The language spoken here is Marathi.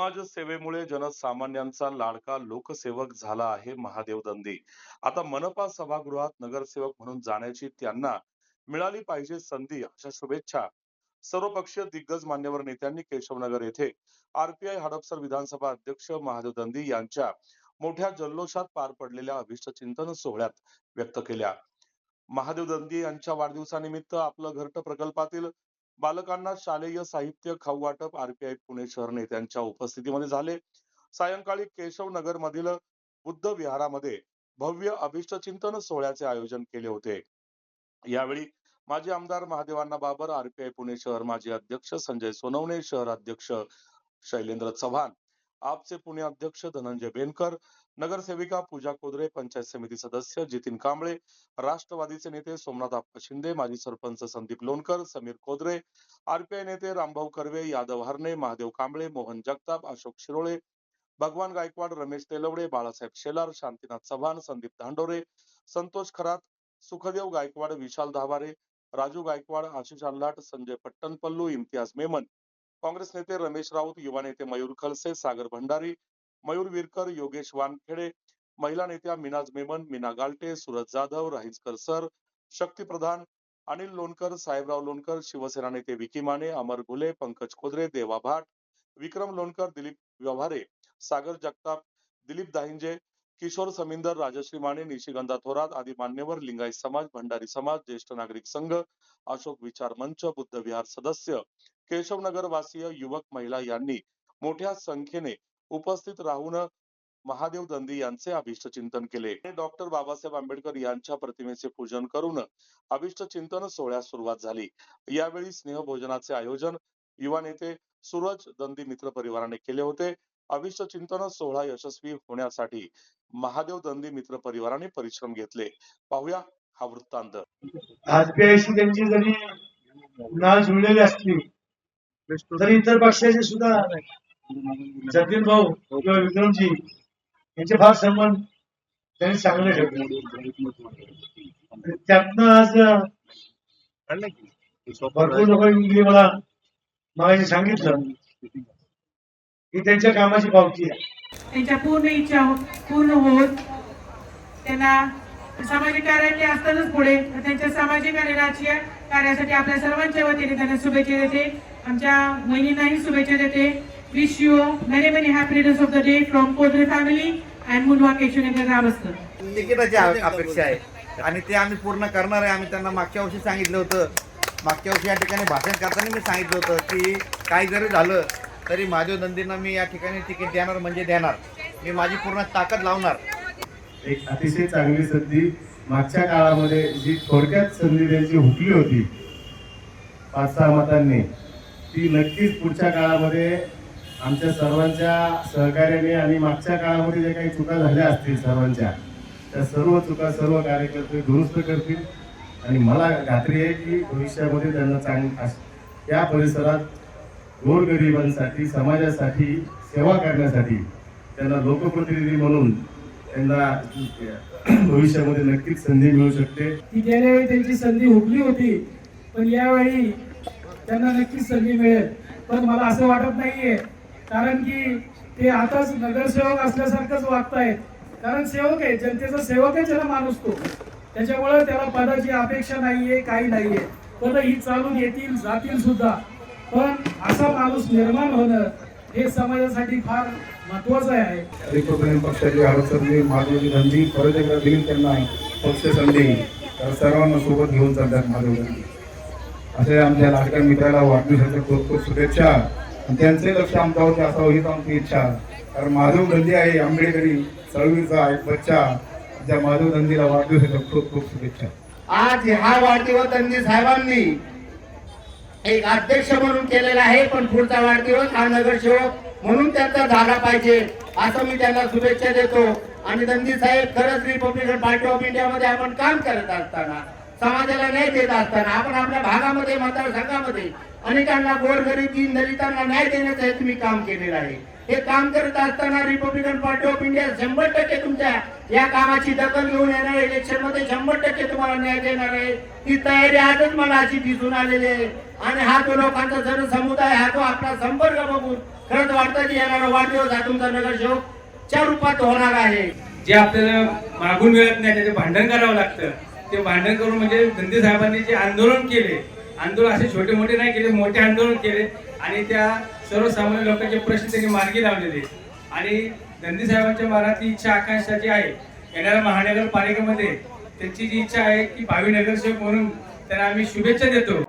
समाजसेवेमुळे जनसामान्यांचा लाडका लोकसेवक झाला आहे महादेव दंदी आता मनपा सभागृहात नगरसेवक म्हणून जाण्याची त्यांना मिळाली पाहिजे संधी अशा शुभेच्छा. सर्वपक्षीय दिग्गज मान्यवर नेत्यांनी केशवनगर येथे आरपीआय हडपसर विधानसभा अध्यक्ष महादेव दंदी यांच्या मोठ्या जल्लोषात पार पडलेल्या अभिष्ट चिंतन सोहळ्यात व्यक्त केल्या. महादेव दंदी यांच्या वाढदिवसानिमित्त आपलं घरट प्रकल्पातील बालकांना शालेय साहित्य खाऊ वाटप आरपीआय पुणे शहर नेत्यांच्या उपस्थितीमध्ये झाले. सायंकाळी केशव नगर मधील बुद्ध विहारामध्ये भव्य अभिष्ट चिंतन सोहळ्याचे आयोजन केले होते. यावेळी माजी आमदार महादेवांना बाबर आरपीआय पुणे शहर माजी अध्यक्ष संजय सोनवणे शहर अध्यक्ष शैलेंद्र चव्हाण आपचे पुणे अध्यक्ष धनंजय बेनकर नगरसेविका पूजा कोदरे पंचायत समिती सदस्य जितीन कांबळे राष्ट्रवादीचे नेते सोमनाथ आप्पा शिंदे माजी सरपंच संदीप लोणकर समीर कोदरे आरपीआय नेते रामभाऊ कर्वे यादव हरणे महादेव कांबळे मोहन जगताप अशोक शिरोळे भगवान गायकवाड रमेश तेलवडे बाळासाहेब शेलार शांतीनाथ चव्हाण संदीप धांडोरे संतोष खरात सुखदेव गायकवाड विशाल धावारे राजू गायकवाड आशिष आल्हाट संजय पट्टणपल्लू इम्तियाज मेमन. काँग्रेस नेते रमेश राऊत युवा नेते मयूर खलसे सागर भंडारी मयूर विरकर योगेश वानखेडे महिला नेत्या मिनाज मेमन मीना गालटे सुरज जाधव राहिजकर सर शक्ती प्रधान अनिल लोणकर साहेबराव लोणकर शिवसेना नेते विकी माने अमर घुले पंकज खोदरे देवा भाट विक्रम लोणकर दिलीप व्यवहारे सागर जगताप दिलीप दाहिंजे किशोर समिंदर राजश्री माने निशिगंधा थोरात आदी मान्यवर लिंगायत समाज भंडारी समाज ज्येष्ठ नागरिक संघ अशोक विचार मंच बुद्ध विहार सदस्य केशवनगर वासीय युवक महिला यांनी मोठ्या संख्येने उपस्थित राहून महादेव दंदी यांचे अभिष्ट चिंतन केले डॉक्टर बाबासाहेब आंबेडकर यांच्या प्रतिमेचे पूजन करून अभिष्ट चिंतन सोहळ्यास सुरुवात झाली. यावेळी स्नेहभोजनाचे आयोजन युवा नेते सूरज दंदी मित्र परिवाराने केले होते. अभिष्ट चिंतन सोहळा यशस्वी होण्यासाठी महादेव दंदी मित्र परिवाराने परिश्रम घेतले. पाहूया हा वृत्तांत. आरपीआयशी त्यांची जरी नाळ जुळलेली असली तरी इतर पक्षाचे सुद्धा जतीन भाऊ किंवा विक्रमजी यांचे फार संबंध त्यांनी चांगले ठेवले. त्यातनं आज भरपूर लोक गेली मला मला सांगितलं ही त्यांच्या कामाची पावती आहे. त्यांच्या पूर्ण इच्छा हो-, पूर्ण होत त्यांना सामाजिक कार्याचे असतातच पुढे त्यांच्या सामाजिक आणि राजकीय कार्यासाठी आपल्या सर्वांच्या वतीने त्यांना शुभेच्छा देते. आमच्या वहिनींनाही शुभेच्छा देते. Wish you many many happy returns of the day from Kodre family and मुलवा Keshavnagar ग्रामस्थ तिकिटाची अ- अपेक्षा आहे. आणि ते आम्ही पूर्ण करणार आहे. आम्ही त्यांना मागच्या वर्षी सांगितलं होतं. मागच्या वर्षी या ठिकाणी भाषण करताना मी सांगितलं होतं की काही जरी झालं तरी महादेव नंदींना मी या ठिकाणी तिकीट देणार म्हणजे देणार. मी माझी पूर्ण ताकद लावणार. एक अतिशय चांगली संधी मागच्या काळामध्ये जी थोडक्यात संधी त्यांची हुकली होती पाच सहा मतांनी ती नक्कीच पुढच्या काळामध्ये आमच्या सर्वांच्या सहकार्याने आणि मागच्या काळामध्ये जे काही चुका झाल्या असतील सर्वांच्या त्या सर्व चुका सर्व कार्यकर्ते दुरुस्त करतील. आणि मला खात्री आहे की भविष्यामध्ये त्यांना चांग या परिसरात गोरगरिबांसाठी समाजासाठी सेवा करण्यासाठी त्यांना लोकप्रतिनिधी म्हणून त्यांना भविष्यामध्ये नक्कीच संधी मिळू शकते. ती गेल्या वेळी त्यांची संधी हुकली होती पण यावेळी त्यांना नक्कीच संधी मिळेल. पण मला असं वाटत नाहीये कारण की ते आताच नगरसेवक असल्यासारखंच वागतायत. कारण सेवक आहे जनतेचा सेवक आहे त्याला माणूस तो. त्याच्यामुळे त्याला पदाची अपेक्षा नाहीये काही नाहीये. पद ही चालून येतील जातील सुद्धा. पण असा माणूस निर्माण होणं हे समाजासाठी फार महत्वाचं आहे. रिपब्लिकन पक्षाचे हरसरणी माधवजी गांधी परत एकदा दिली त्यांना पक्ष संधी. सर्वांना सोबत घेऊन चालतात माधव गांधी असे आमच्या लाडक्या मित्राला वाढदिवसाच्या खूप खूप शुभेच्छा. त्यांचे लक्ष आमच्यावरती असावं हीच आमची इच्छा. कारण माधव गांधी आहे आंबेडकरी चळवळीचा एक बच्चा. ज्या माधव गांधीला वाढदिवसाच्या खूप खूप शुभेच्छा. आज हा वाढदिवस त्यांनी साहेबांनी एक अध्यक्ष म्हणून केलेला आहे पण पुढचा वाढदिवस हा नगरसेवक म्हणून त्यांचा झाला पाहिजे असं मी त्यांना शुभेच्छा देतो. आणि दंदी साहेब खरंच रिपब्लिकन पार्टी ऑफ इंडियामध्ये आपण काम करत असताना समाजाला न्याय देत असताना आपण आपल्या भागामध्ये मतदारसंघामध्ये अनेकांना गोरगरीब दीन दलितांना न्याय देण्याचं हे तुम्ही काम केलेलं आहे. हे काम करत असताना रिपब्लिकन पार्टी ऑफ इंडिया शंभर टक्के तुमच्या या कामाची दखल घेऊन येणार इलेक्शनमध्ये शंभर टक्के तुम्हाला न्याय देणार आहे. ती तयारी आजच मला अशी दिसून आलेली आहे. आणि हा तो लोकांचा जनसमुदाय हा तो आपला संपर्क बघून खरंच वाटतं की येणारा वाढदिवस हा तुमचा नगरसेवक च्या रूपात होणार आहे. जे आपल्याला मागून मिळत नाही त्याचे भांडण करावं लागतं. ते भांडण करून म्हणजे गंधी साहेबांनी जे आंदोलन केले आंदोलन असे छोटे मोठे नाही केले मोठे आंदोलन केले आणि त्या सर्वसामान्य लोकांचे प्रश्न त्यांनी मार्गी लावलेले. आणि गंधी साहेबांच्या मनात इच्छा आकांक्षा जी आहे येणाऱ्या महानगरपालिकेमध्ये त्यांची जी इच्छा आहे की भावी नगरसेवक म्हणून त्यांना आम्ही शुभेच्छा देतो.